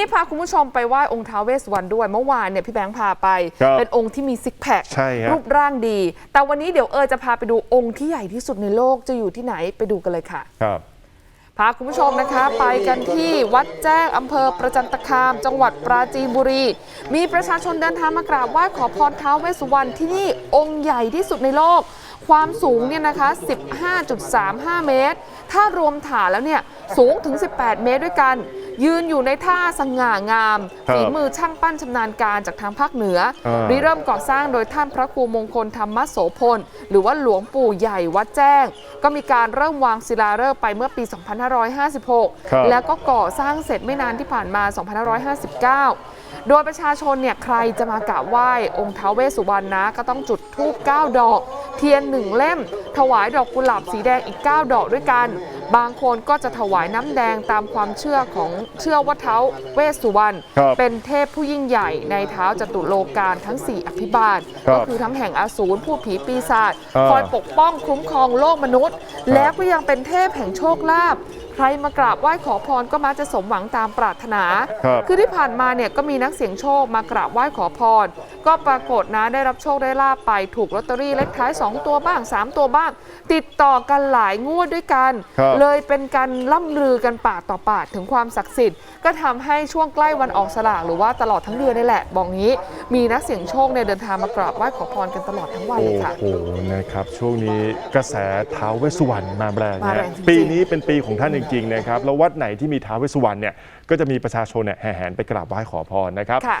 นี้พาคุณผู้ชมไปไหว้องค์ท้าวเวสสวรรณด้วย เมื่อวานเนี่ยพี่แบงค์พาไป ครับเป็นองค์ที่มีซิกแพคใช่ฮะ รูปร่างดี แต่วันนี้เดี๋ยวเออจะพาไปดูองค์ที่ใหญ่ที่สุดในโลกจะอยู่ที่ไหนไปดูกันเลยค่ะ ครับ พาคุณผู้ชมนะคะ ไปกันที่วัดแจ้งอำเภอประจันตคาม จังหวัดปราจีนบุรี มีประชาชนเดินทางมากราบไหว้ขอพรท้าวเวสสุวรรณที่นี่องค์ใหญ่ที่สุดในโลก ความสูงเนี่ยนะคะ 15.35 เมตร ถ้ารวมฐานแล้วเนี่ยสูงถึง 18 เมตรด้วยกัน ยืนอยู่ในท่าสง่างามครับฝีมือช่างปั้นชำนาญการจากทางภาคเหนืออ่าริเริ่มก่อสร้างโดยท่านพระครูมงคลธรรมโสพล หรือว่าหลวงปู่ใหญ่วัดแจ้ง ก็มีการเริ่มวางศิลาฤกษ์ไปเมื่อปีครับ2556 แล้วก็ก่อสร้างเสร็จไม่นานที่ผ่านมา 2559โดยประชาชนเนี่ยใครจะมากราบไหว้องค์ท้าวเวสสุวรรณนะ ก็ต้องจุดธูป9ดอก เทียน1เล่มถวายดอกกุหลาบสีแดงอีก 9 ดอกด้วยกัน บางคนก็จะถวายน้ำแดงตามความเชื่อของเชื่อว่าเท้าวเวสสุวรรณครับเป็นเทพผู้ยิ่งใหญ่ในเท้าจตุโลกาลทั้ง 4 อภิบาลครับก็คือทั้งแห่งอาสูรผู้ผีปีศาจอ่าคอยปกป้องคุ้มครองโลกมนุษย์ แล้วก็ยังเป็นเทพแห่งโชคลาภใครมากราบไหว้ขอพรก็มักจะสมหวังตามปรารถนาครับคือที่ผ่านมาเนี่ยก็มีนักเสี่ยงโชคมากราบไหว้ขอพร ก็ปรากฏนะได้รับโชคได้ลาบไปถูกลอตเตอรี่เลขท้าย 2 ตัวบ้าง 3 ตัวบ้างติดต่อกันหลายงวดด้วยกัน ครับเลยเป็นการล่ำลือกันปากต่อปากถึงความศักดิ์สิทธิ์ ก็ทำให้ช่วงใกล้วันออกสลากหรือว่าตลอดทั้งเดือนนี่แหละบอกงี้ มีนักเสี่ยงโชคเนี่ยเดินทางมากราบไหว้ขอพรกันตลอดทั้งวันโอ้เลยค่ะโหนะครับช่วงนี้กระแสท้าวเวสสุวรรณมาแรงมานะแรงจริงๆ ปีนี้เป็นปีของท่านจริงๆนะครับแล้ววัดไหนที่มีท้าวเวสสุวรรณเนี่ยก็จะมีประชาชนเนี่ยแห่แหนไปกราบไหว้ขอพรนะครับ ค่ะ